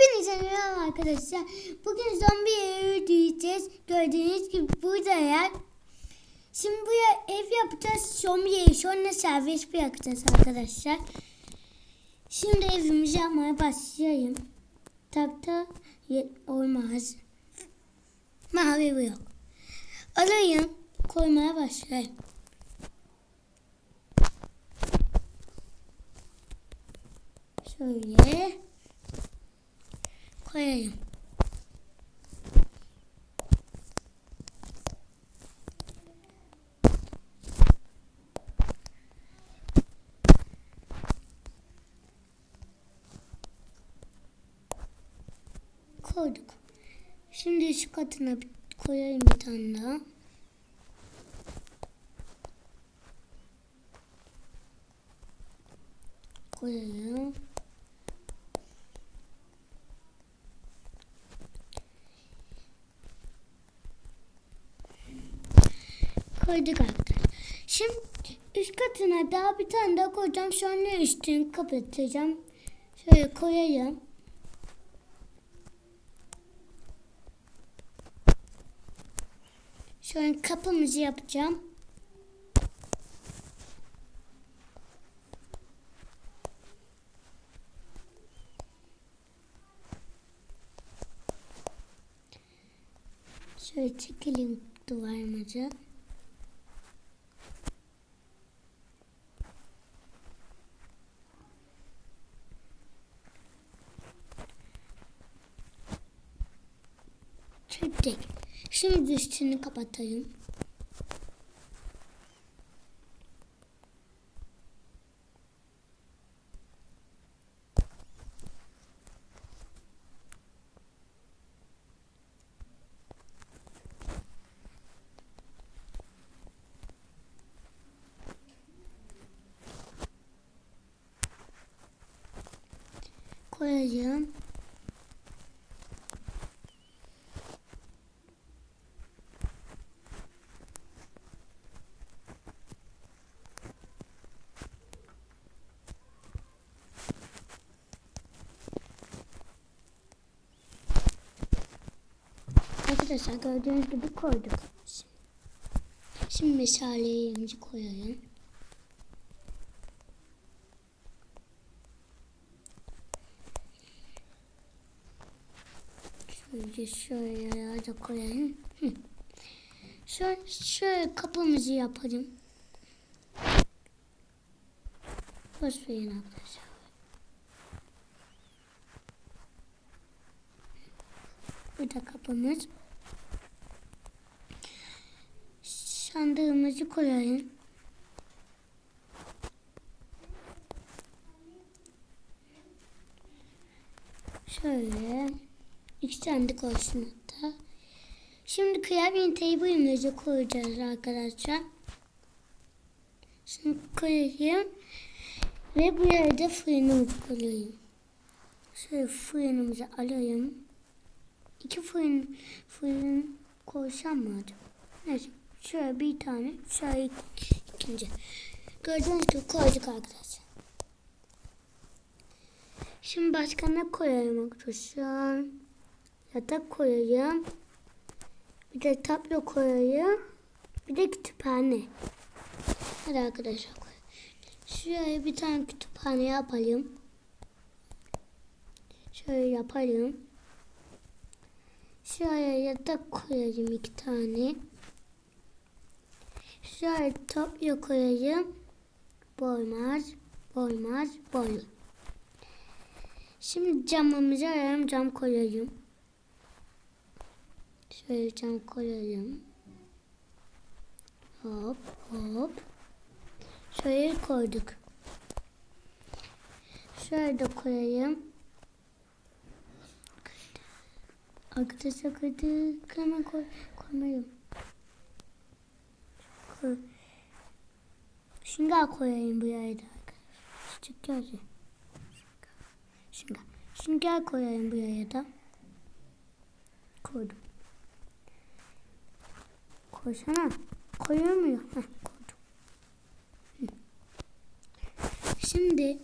Hepinize merhaba arkadaşlar. Bugün zombi evi diyeceğiz. Gördüğünüz gibi burada yer. Şimdi buraya ev yapacağız. Zombi evi sonra servis bırakacağız arkadaşlar. Şimdi evimizi yapmaya başlayayım. Takta olmaz. Mavi bu yok. Alayım. Koymaya başlayayım. Şöyle koyayım. Koyduk. Şimdi şu katına koyayım bir tane daha. Koyayım. Koyduk arkadaşlar. Şimdi üst katına daha bir tane daha koyacağım. Sonra üstünü kapatacağım. Şöyle koyayım. Şöyle kapımızı yapacağım. Şöyle çekelim duvarımızı. Çektik. Şimdi üstünü kapatayım. koyacağım. Arkadaşlar gördüğünüz gibi koyduk. Şimdi meşaleyi koyalım. Şöyle şöyle da koyalım. Şöyle, şöyle kapımızı yapalım. Verin arkadaşlar. Bu da kapımız. Sandığımızı koyalım. Şöyle. İki sandık olsun hatta. Şimdi kıyafet table'ımızı koyacağız arkadaşlar. Şimdi koyayım. Ve buraya da fırınımızı koyayım. Şöyle fırınımızı alayım. İki fırın, fırın koysam mı acaba? Neyse. Şöyle bir tane. Şöyle ikinci. Gördüğünüz gibi koyduk arkadaşlar. Şimdi başka ne koyayım arkadaşlar? Yatak koyayım. Bir de tablo koyayım. Bir de kütüphane. Hadi arkadaşlar. Şuraya bir tane kütüphane yapalım. Şöyle yapalım. Şuraya yatak koyayım iki tane. Şöyle tablo koyayım. Boymaz, boymaz, boy. Şimdi camımızı arayalım, cam koyayım. Şöyle cam koyalım. Hop hop. Şöyle koyduk. Şöyle de koyayım. Arkadaşlar koyduk. Hemen koy, koymayayım. Hı. Şinga koyayım bu yayda arkadaşlar. Küçük gözü. Şinga. Şinga koyayım bu yayda. Koydum. Koysana. Koyuyor muyum? Heh, koydum. Şimdi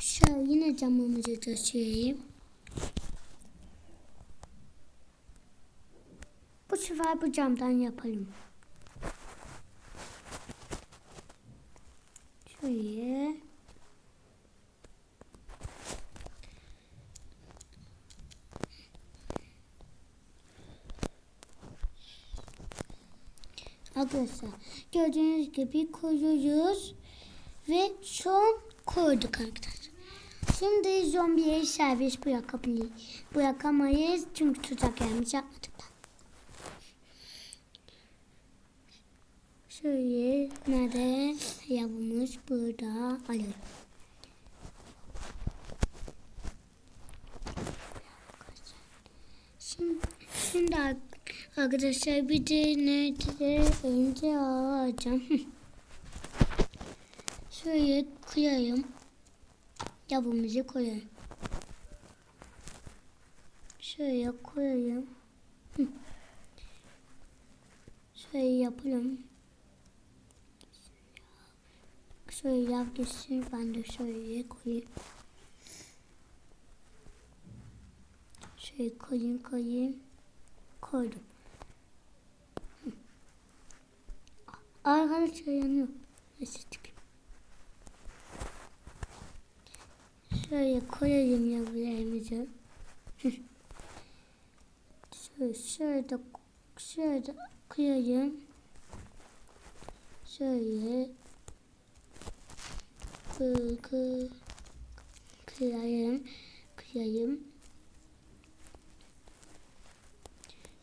şöyle yine camımızı taşıyayım. Bu sefer bu camdan yapalım. Arkadaşlar gördüğünüz gibi koyuyoruz ve son koyduk arkadaşlar. Şimdi zombiye servis bırakabilir. Bırakamayız çünkü tuzak yerimiz yapmadık da. Şöyle nerede yavrumuz burada alıyorum. Şimdi, şimdi arkadaşlar bir de nerede önce alacağım. Şöyle koyayım. Yavrumuzu koyayım. Şöyle koyayım. Şöyle yapalım. Şöyle yap gitsin. Ben de şöyle koyayım. Şöyle koyayım koyayım. Koydum. Arkadaşlar yanıyor. Çıkayım. Şöyle koyayım yavrularımızı. Şöyle, şöyle, de- şöyle de koyayım. Şöyle kı, kı, kıyayım, kıyayım.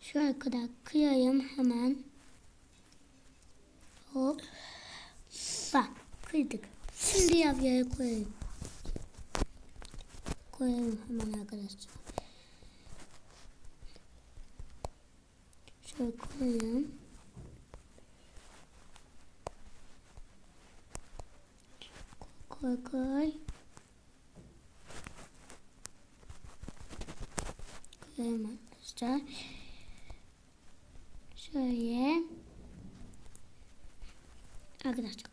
Şöyle kadar kıyayım hemen. Hop. Bak kıydık. Şimdi yavruya koyayım. Koyalım hemen arkadaşlar. Şöyle koyalım. Koy koy. Koyalım arkadaşlar. Şöyle. Arkadaşlar.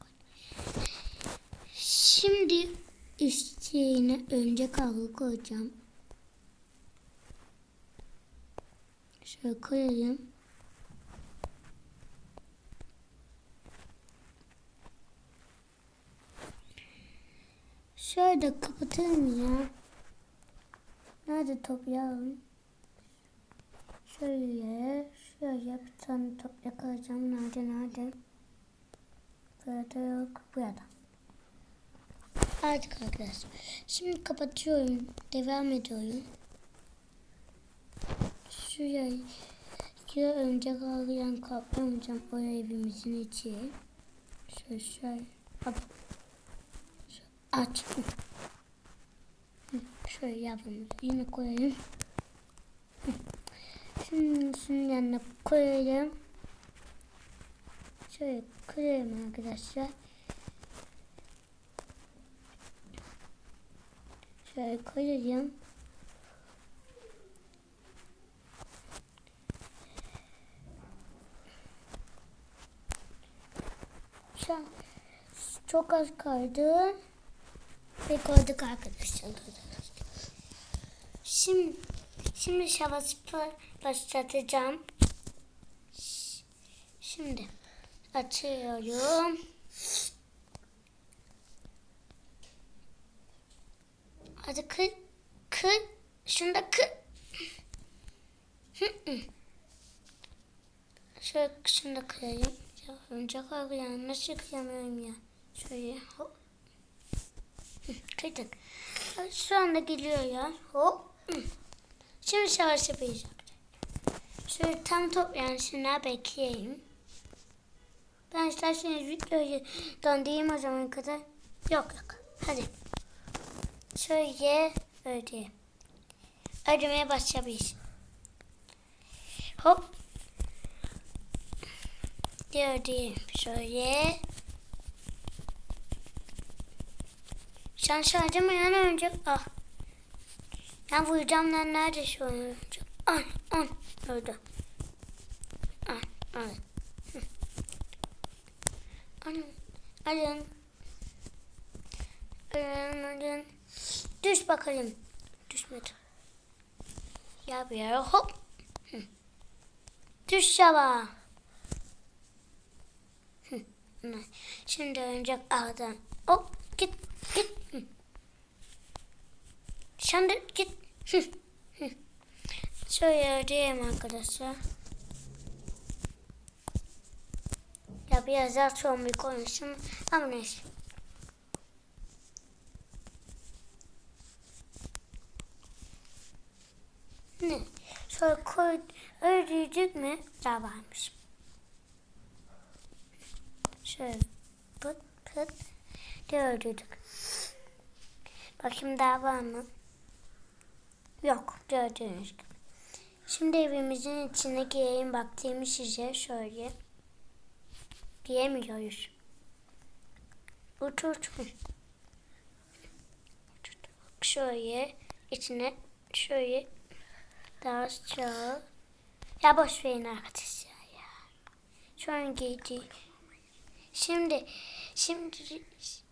Şimdi üstüne önce kahve koyacağım. Şöyle koyayım. Şöyle kapatayım ya. Nerede top yavrum? Şöyle, şöyle bir tane top yakalayacağım. Nerede, nerede? Burada yok, burada. Artık arkadaşlar. Şimdi kapatıyorum. Devam ediyorum. Şuraya şuraya önce kalkayan kaplamayacağım o evimizin içi. Şöyle şöyle. Aç. Şöyle yapalım. Yine koyayım. Hı. Şimdi şunun yanına koyalım. Şöyle koyalım arkadaşlar. Şöyle koyayım. Şu an çok az kaldı. Ve arkadaşlar. Şimdi şimdi şavası başlatacağım. Şimdi açıyorum. Hadi kır. Kır. Şunu da kır. Şöyle şunu kırayım. Ya önce kırıyorum. Nasıl kıramıyorum ya? Şöyle hop. Kırdık. Şu anda geliyor ya. Hop. Şimdi savaş yapacağız. Şöyle tam toplayansınlar bekleyeyim. Ben isterseniz videoyu dondurayım o zaman kadar. Yok yok. Hadi. Şöyle öyle. Ödemeye başlayabiliriz. Hop. Gördüm. Şöyle. Sen sarcamayan önce... Ah. Ben vuracağım lan nerede şu an? Ah, ah. Öldü. Ah, ah. Hı. Alın. Alın. Alın. Düş bakalım. Düşmedi. Ya bir yere hop. Hı. Düş ne? Şimdi oyuncak aldım. Hop git git. Şimdi git. Hı, hı. Şöyle ödeyeyim arkadaşlar. Ya biraz daha son bir konuşayım ama neyse. Ne? Şöyle koy, öldürdük mü? Daha varmış. Şöyle pıt pıt diye öldürdük. Bakayım daha var mı? Yok gördüğünüz gibi. Şimdi evimizin içine gireyim baktığımız size şöyle. Diyemiyoruz. Oturtun. Şöyle içine şöyle daha çok. Ya boş verin arkadaşlar ya. Şu an giydi. Şimdi şimdi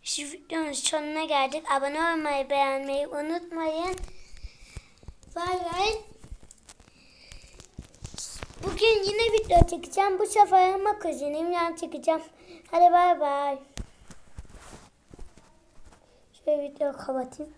şu videonun sonuna geldik. Abone olmayı, beğenmeyi unutmayın. Bay bay. Bugün yine video çekeceğim. Bu sefer ama kuzenimle çekeceğim. Hadi bay bay. Şöyle video kapatayım.